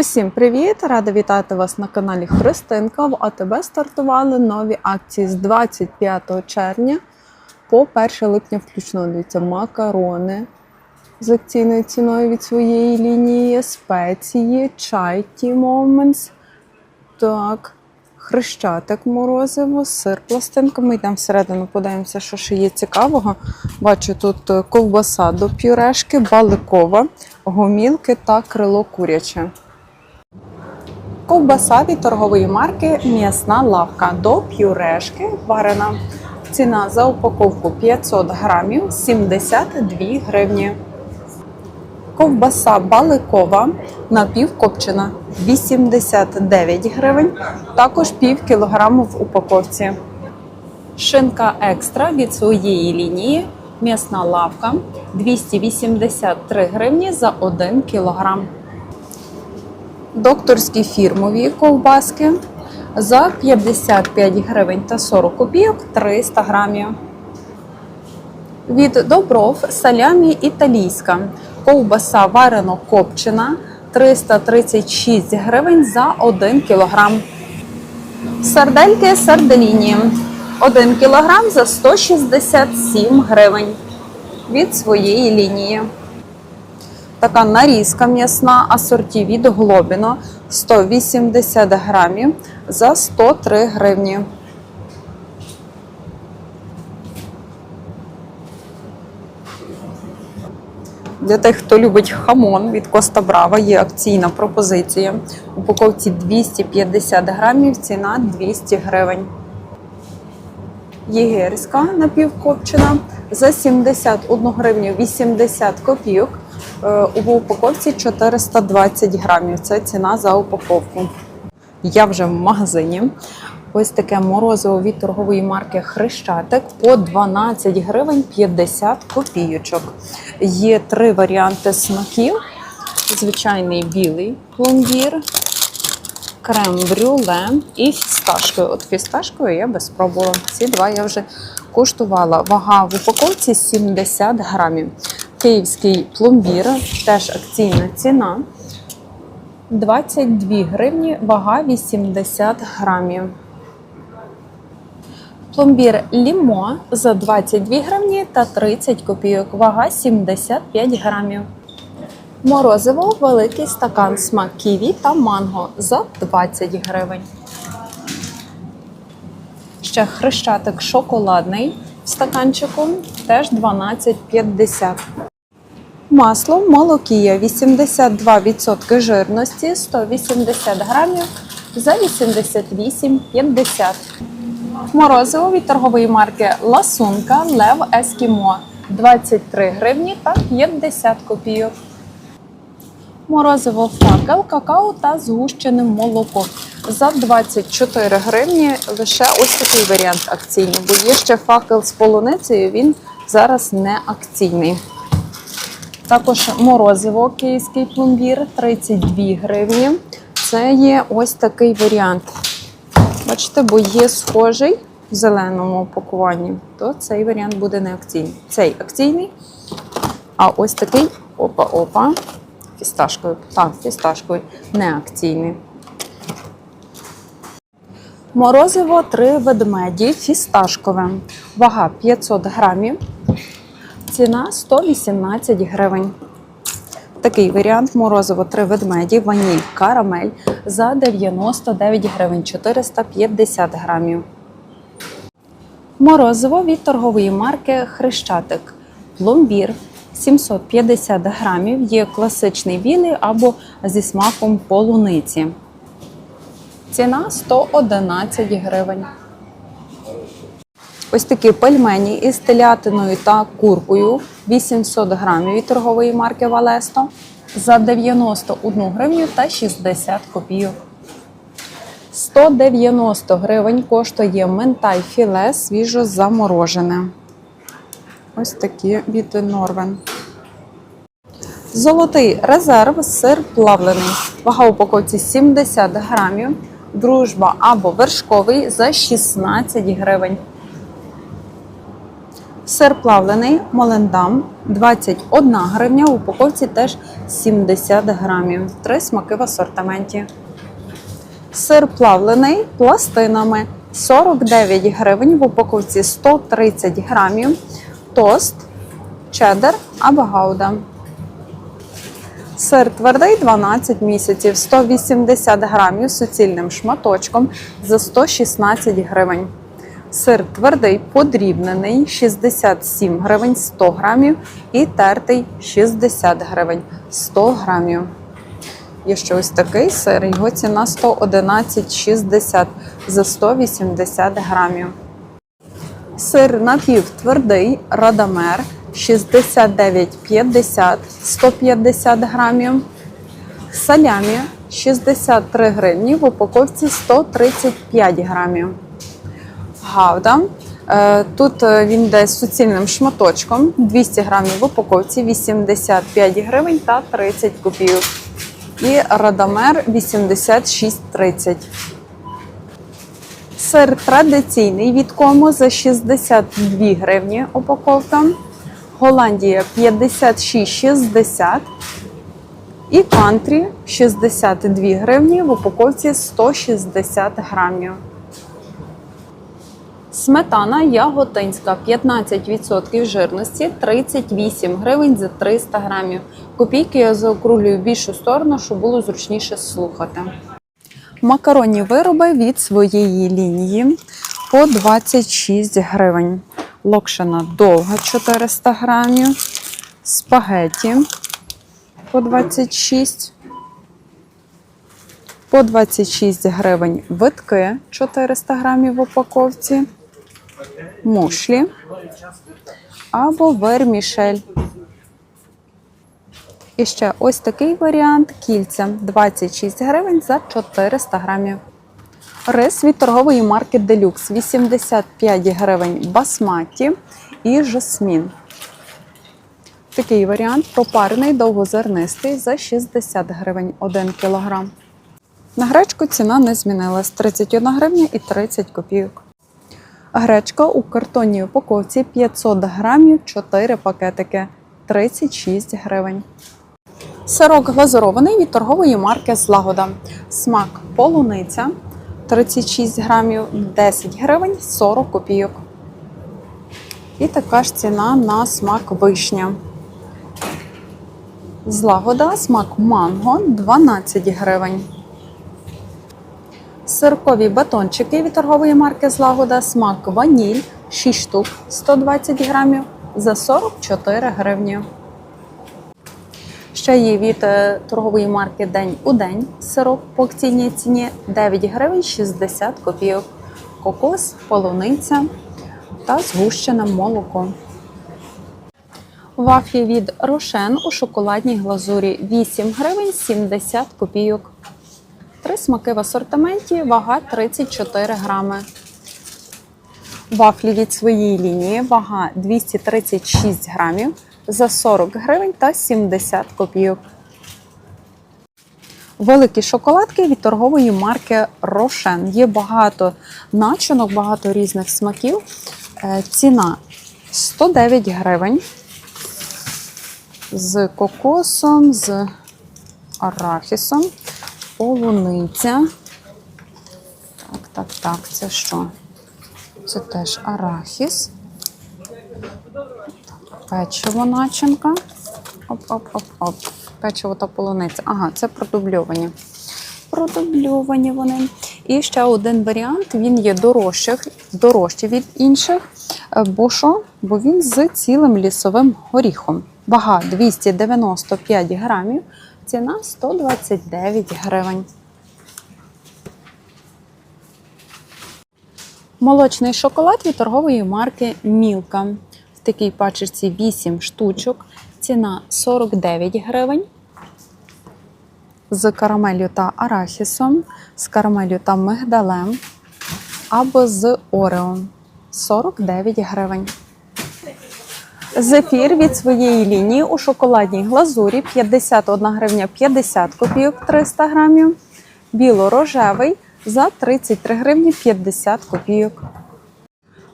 Усім привіт! Рада вітати вас на каналі Христинка. В АТБ стартували нові акції з 25 червня по 1 липня включно. Дивіться, макарони з акційною ціною від своєї лінії, спеції, чай Tea Moments. Так, хрещатик морозиво, сир пластинками. Йдемо всередину, подивимося, що ще є цікавого. Бачу тут е, ковбаса до пюрешки, баликова, гомілки та крило куряче. Ковбаса від торгової марки М'ясна лавка до пюрешки варена. Ціна за упаковку 500 грамів 72 гривні. Ковбаса баликова напівкопчена 89 гривень, також пів кілограму в упаковці. Шинка екстра від своєї лінії м'ясна лавка 283 гривні за 1 кілограм. Докторські фірмові ковбаски за 55 гривень та 40 копійок 300 грамів. Від добров салямі італійська. Ковбаса варено копчена 336 гривень за 1 кілограм. Сардельки сарделіні 1 кілограм за 167 гривень від своєї лінії. Така нарізка м'ясна асорті від Глобіно 180 грамів за 103 гривні. Для тих, хто любить хамон від Коста Брава, є акційна пропозиція. Упаковці 250 грамів, ціна 200 гривень. Єгерська напівкопчена за 71 гривню 80 копійок. Е, У упаковці 420 грамів. Це ціна за упаковку. Я вже в магазині. Ось таке морозиво від торгової марки Хрещатик по 12 гривень 50 копійочок. Є три варіанти смаків: звичайний білий пломбір, крем-брюле і фісташкою. От фісташкою я би спробувала. Ці два я вже куштувала. Вага в упаковці 70 грамів. Київський пломбір, теж акційна ціна. 22 гривні, вага 80 грамів. Пломбір Лімо за 22 гривні та 30 копійок, вага 75 грамів. Морозиво великий стакан смак ківі та манго за 20 гривень. Ще хрещатик шоколадний в стаканчику теж 12,50. Масло молокія 82% жирності 180 грамів за 88,50. Морозиво від торгової марки Ласунка Лев Ескімо 23 гривні та 50 копійок. Морозиво факел, какао та згущене молоко. За 24 гривні лише ось такий варіант акційний, бо є ще факел з полуницею, він зараз не акційний. Також морозиво київський пломбір 32 гривні. Це є ось такий варіант. Бачите, бо є схожий в зеленому упакуванні, то цей варіант буде не акційний. Цей акційний, а ось такий опа-опа. Фісташкою. Так, фісташкою не акційний. Морозиво три ведмеді фісташкове. Вага 500 грамів. Ціна 118 гривень. Такий варіант морозиво три ведмеді, ваніль, карамель за 99 гривень 450 грамів. Морозиво від торгової марки Хрещатик. Пломбір 750 грамів. Є класичний білий або зі смаком полуниці. Ціна 111 гривень. Ось такі пельмені із телятиною та куркою 800 грамів від торгової марки Валесто за 91 гривню та 60 копійок. 190 гривень коштує ментай філе свіжо заморожене. Ось такі від Норвен. Золотий резерв сир плавлений. Вага упаковці 70 грамів. Дружба або вершковий за 16 гривень. Сир плавлений Молендам 21 гривня, в упаковці теж 70 грамів. Три смаки в асортименті. Сир плавлений пластинами 49 гривень, в упаковці 130 грамів. Тост, чеддер або гауда. Сир твердий 12 місяців, 180 грамів суцільним шматочком за 116 гривень. Сир твердий подрібнений 67 гривень 100 грамів і тертий 60 гривень 100 грамів. Є ще ось такий сир, його ціна 111,60 за 180 грамів. Сир напівтвердий Радамер 69,50 150 грамів. Салямі 63 гривні в упаковці 135 грамів. Гавда. Е, Тут е, він йде з суцільним шматочком 200 грамів в упаковці 85 гривень та 30 копійок. І Радамер 86,30. Сир традиційний від кому за 62 гривні упаковка. Голландія 56,60. І кантрі 62 гривні в упаковці 160 грамів. Сметана яготинська 15% жирності 38 гривень за 300 грамів. Копійки я заокруглюю в більшу сторону, щоб було зручніше слухати. Макаронні вироби від своєї лінії по 26 гривень. Локшина довга 400 грамів. Спагеті по 26. По 26 гривень витки 400 грамів в упаковці. Мушлі або вермішель. І ще ось такий варіант кільця 26 гривень за 400 грамів. Рис від торгової марки Deluxe 85 гривень басматі і жасмін. Такий варіант пропарений довгозернистий за 60 гривень 1 кілограм. На гречку ціна не змінилась 31 гривня і 30 копійок. Гречка у картонній упаковці 500 грамів 4 пакетики 36 гривень. Сирок глазурований від торгової марки Злагода. Смак полуниця 36 грамів 10 гривень 40 копійок. І така ж ціна на смак вишня. Злагода, смак манго 12 гривень. Сиркові батончики від торгової марки Злагода, смак ваніль 6 штук 120 грамів за 44 гривні. Ще є від е, торгової марки День у день сироп по акційній ціні 9 гривень 60 копійок. Кокос, полуниця та згущене молоко. Вафлі від Рошен у шоколадній глазурі 8 гривень 70 копійок. Три смаки в асортименті, вага 34 грами. Вафлі від своєї лінії, вага 236 грамів за 40 гривень та 70 копійок. Великі шоколадки від торгової марки Рошен. Є багато начинок, багато різних смаків. Е, Ціна 109 гривень. З кокосом, з арахісом, полуниця. Так, так, так, це що? Це теж арахіс. Печиво начинка. Оп-оп-оп-оп. Печиво та полуниця. Ага, це продубльовані. Продубльовані вони. І ще один варіант: він є дорожчих, дорожчий від інших. Е, Бо що? Бо він з цілим лісовим горіхом. Вага 295 грамів, ціна 129 гривень. Молочний шоколад від торгової марки Мілка. В такій пачечці 8 штучок. Ціна 49 гривень. З карамелью та арахісом, з карамелью та мигдалем або з орео 49 гривень. Зефір від своєї лінії у шоколадній глазурі 51 гривня 50 копійок 300 грамів. Біло-рожевий за 33 гривні 50 копійок.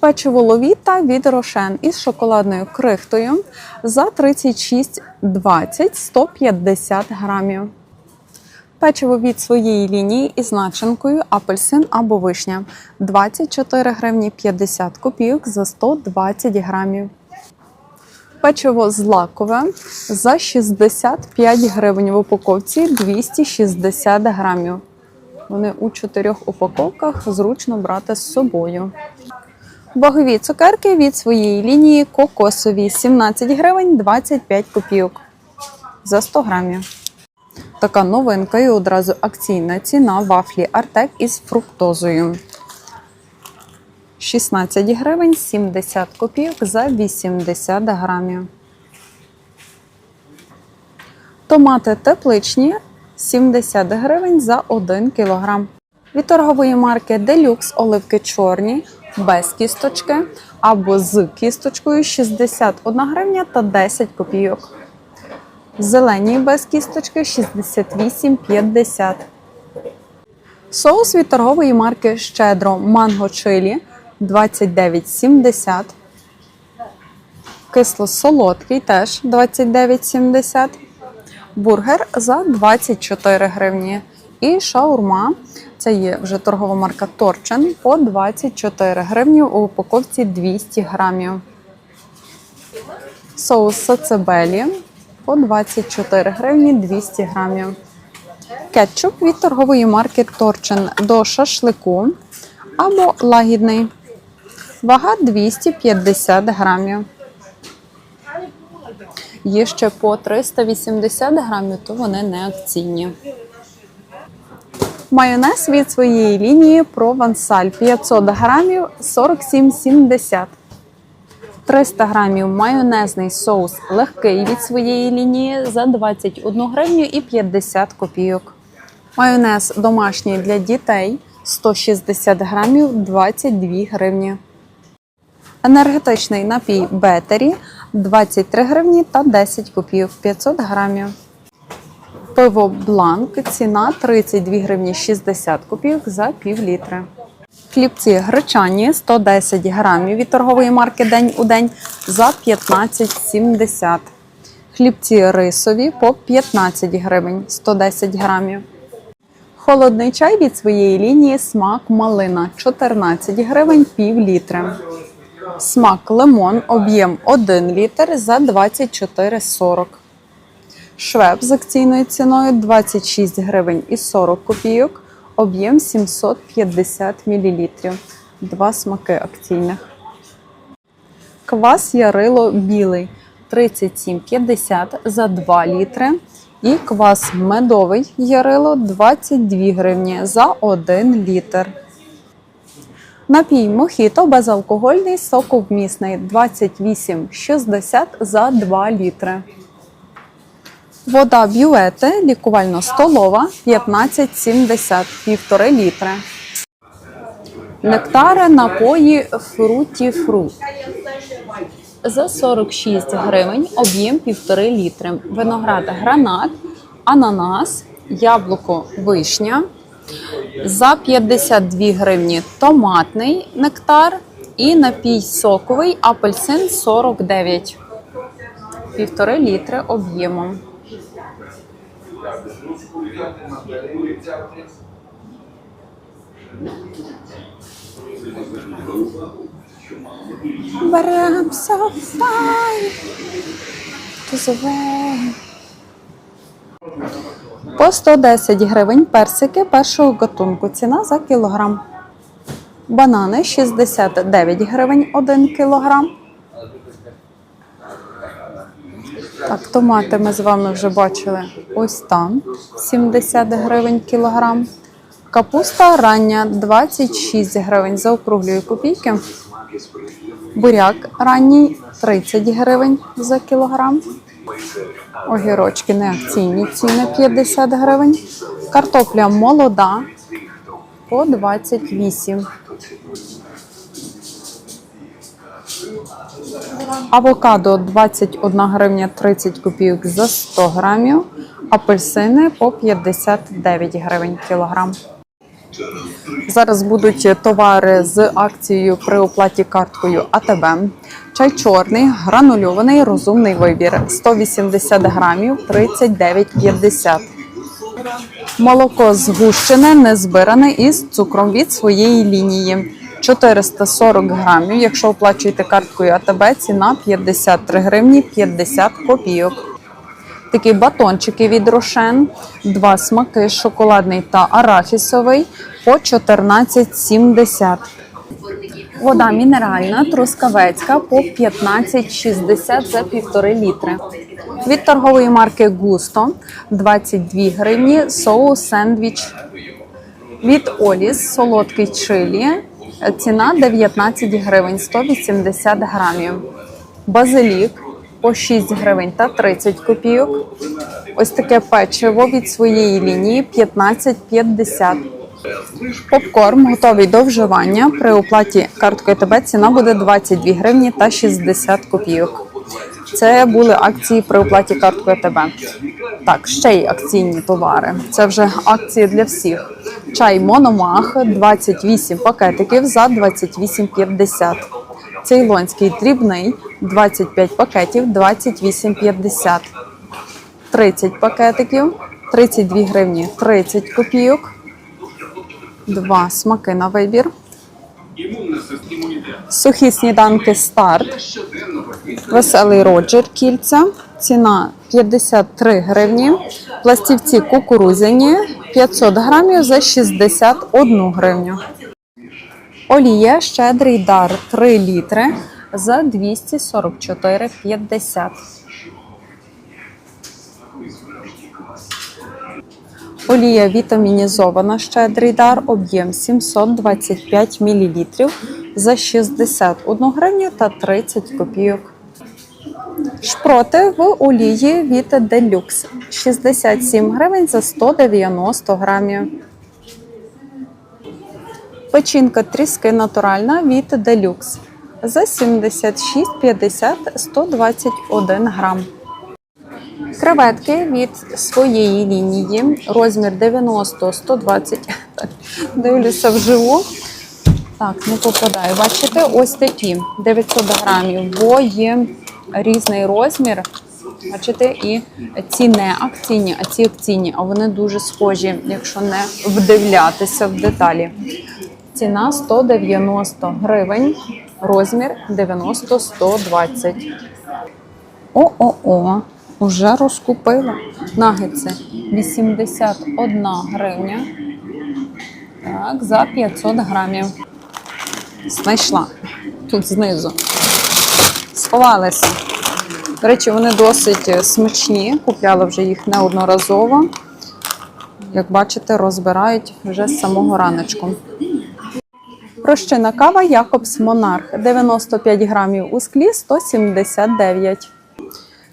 Печиво ловіта від рошен із шоколадною крихтою за 36,20 150 грамів. Печиво від своєї лінії із начинкою апельсин або вишня 24 гривні 50 копійок за 120 грамів. Печиво злакове за 65 гривень в упаковці 260 грамів. Вони у чотирьох упаковках зручно брати з собою. Вагові цукерки від своєї лінії кокосові 17 гривень 25 копійок за 100 грамів. Така новинка і одразу акційна ціна вафлі Артек із фруктозою. 16 гривень 70 копійок за 80 грамів. Томати тепличні 70 гривень за 1 кілограм. Від торгової марки Deluxe оливки чорні без кісточки або з кісточкою 61 гривня та 10 копійок. Зелені без кісточки 68,50. Соус від торгової марки Щедро Манго Чилі 29,70. Кисло-солодкий теж 29,70. Бургер за 24 гривні. І шаурма. Це є вже торгова марка Торчен по 24 гривні у упаковці 200 грамів. Соус сацебелі по 24 гривні 200 грамів. Кетчуп від торгової марки Торчен до шашлику або лагідний. Вага 250 грамів. Є ще по 380 грамів, то вони не акційні. Майонез від своєї лінії Провансаль 500 грамів 47,70. 300 грамів майонезний соус легкий від своєї лінії за 21 гривню і 50 копійок. Майонез домашній для дітей 160 грамів 22 гривні. Енергетичний напій Бетері 23 гривні та 10 копійок 500 грамів. Пиво Бланк ціна 32 гривні 60 копійок за пів літри. Хлібці гречані 110 грамів від торгової марки День у день за 15,70. Хлібці рисові по 15 гривень 110 грамів. Холодний чай від своєї лінії смак малина 14 гривень пів літри. Смак лимон об'єм 1 літр за 24,40. Швеб з акційною ціною 26 гривень і 40 копійок, об'єм 750 мл. Два смаки акційних. Квас Ярило білий 37,50 за 2 літри. І квас медовий Ярило 22 гривні за 1 літр. Напій мохіто безалкогольний соковмісний 28,60 за 2 літри. Вода бюете лікувально-столова 15,70 1,5 літри. Нектари напої фруті фрут. За 46 гривень об'єм 1,5 літри. Виноград гранат, ананас, яблуко вишня. За 52 гривні томатний нектар і напій соковий апельсин 49. Півтори літри об'ємом. But I'm so fine. По 110 гривень персики першого гатунку. Ціна за кілограм. Банани 69 гривень 1 кілограм. Так, томати ми з вами вже бачили ось там 70 гривень кілограм. Капуста рання 26 гривень за округлої копійки. Буряк ранній 30 гривень за кілограм. Огірочки не акційні ціни 50 гривень. Картопля молода по 28. Авокадо 21 гривня 30 копійок за 100 грамів. Апельсини по 59 гривень кілограм. Зараз будуть товари з акцією при оплаті карткою АТБ. Чай чорний, гранульований, розумний вибір 180 грамів 39,50. Молоко згущене, незбиране із цукром від своєї лінії. 440 грамів. Якщо оплачуєте карткою АТБ, ціна 53 гривні 50 копійок. Такі батончики від Рошен, два смаки, шоколадний та арахісовий по 14,70. Вода мінеральна, трускавецька по 15,60 за півтори літри. Від торгової марки Густо 22 гривні, соус сендвіч. Від Оліс солодкий чилі. Ціна 19 гривень 180 грамів. Базилік по 6 гривень та 30 копійок. Ось таке печиво від своєї лінії 15,50. Попкорн готовий до вживання. При оплаті карткою ТБ ціна буде 22 гривні та 60 копійок. Це були акції при оплаті карткою ТБ. Так, ще й акційні товари. Це вже акції для всіх. Чай Мономах 28 пакетиків за 28,50. Цейлонський дрібний 25 пакетів 28,50. 30 пакетиків 32 гривні 30 копійок. Два смаки на вибір. Сухі сніданки старт. Веселий Роджер кільця. Ціна 53 гривні. Пластівці кукурузяні 500 грамів за 61 гривню. Олія щедрий дар 3 літри за 244,50. Олія вітамінізована щедрий дар, об'єм 725 мл за 61 гривню та 30 копійок. Шпроти в олії від Deluxe 67 гривень за 190 грамів. Печінка тріски натуральна від Deluxe за 76,50 121 грам. Креветки від своєї лінії, розмір 90-120. Так, дивлюся вживу. Так, не попадаю. Бачите, ось такі 900 грамів, бо є різний розмір. Бачите, і ці не акційні, а ці акційні, а вони дуже схожі, якщо не вдивлятися в деталі. Ціна 190 гривень, розмір 90-120. О-о-о, уже розкупила. Нагетси 81 гривня. Так, за 500 грамів. Знайшла тут знизу. Сховалися. До речі, вони досить е, смачні. Купляла вже їх неодноразово. Як бачите, розбирають вже з самого раночку. Розчинна кава Якобс Монарх 95 грамів у склі 179.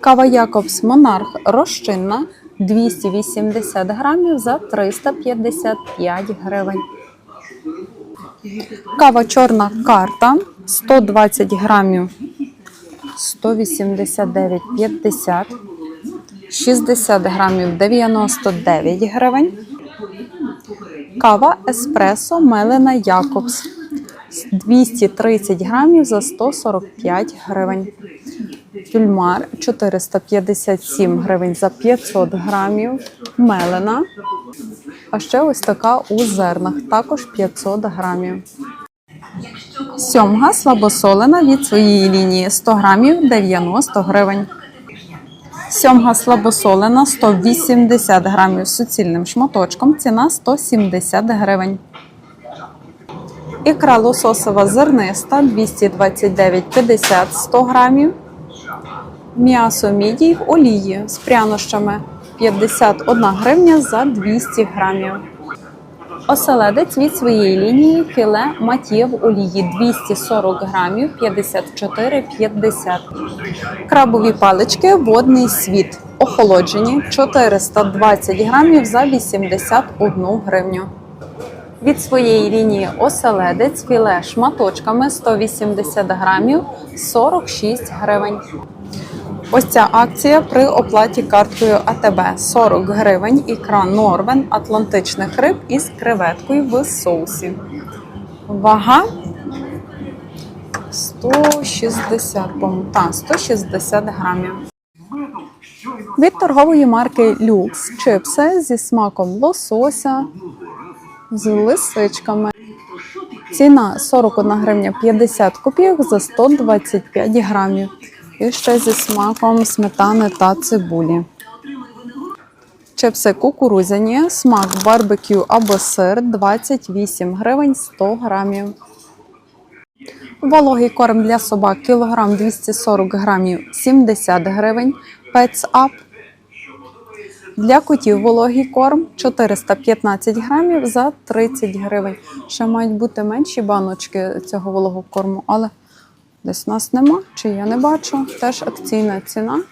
Кава Якобс Монарх розчинна 280 грамів за 355 гривень. Кава чорна карта 120 грамів 189,50. 60 грамів 99 гривень. Кава еспресо Мелена Якобс 230 грамів за 145 гривень. Тюльмар 457 гривень за 500 грамів. Мелена. А ще ось така у зернах, також 500 грамів. Сьомга слабосолена від своєї лінії 100 грамів 90 гривень. Сьомга слабосолена 180 грамів суцільним шматочком. Ціна 170 гривень. Ікра лососова зерниста 229,50 100 грамів. М'ясо мідій в олії з прянощами 51 гривня за 200 грамів. Оселедець від своєї лінії філе матє в олії 240 грамів 54,50. Крабові палички водний світ. Охолоджені 420 грамів за 81 гривню. Від своєї лінії оселедець філе шматочками 180 грамів 46 гривень. Ось ця акція при оплаті карткою АТБ 40 гривень, ікра Норвен атлантичних риб із креветкою в соусі. Вага 160, по-моєму. 160 грамів. Від торгової марки Люкс чипси зі смаком лосося з лисичками. Ціна 41 гривня 50 копійок за 125 грамів. І ще зі смаком сметани та цибулі. Чипси кукурудзяні, смак барбекю або сир 28 гривень 100 грамів. Вологий корм для собак кілограм 240 грамів 70 гривень. Up. Для котів вологий корм 415 грамів за 30 гривень. Ще мають бути менші баночки цього вологого корму, але десь нас нема, чи я не бачу. Теж акційна ціна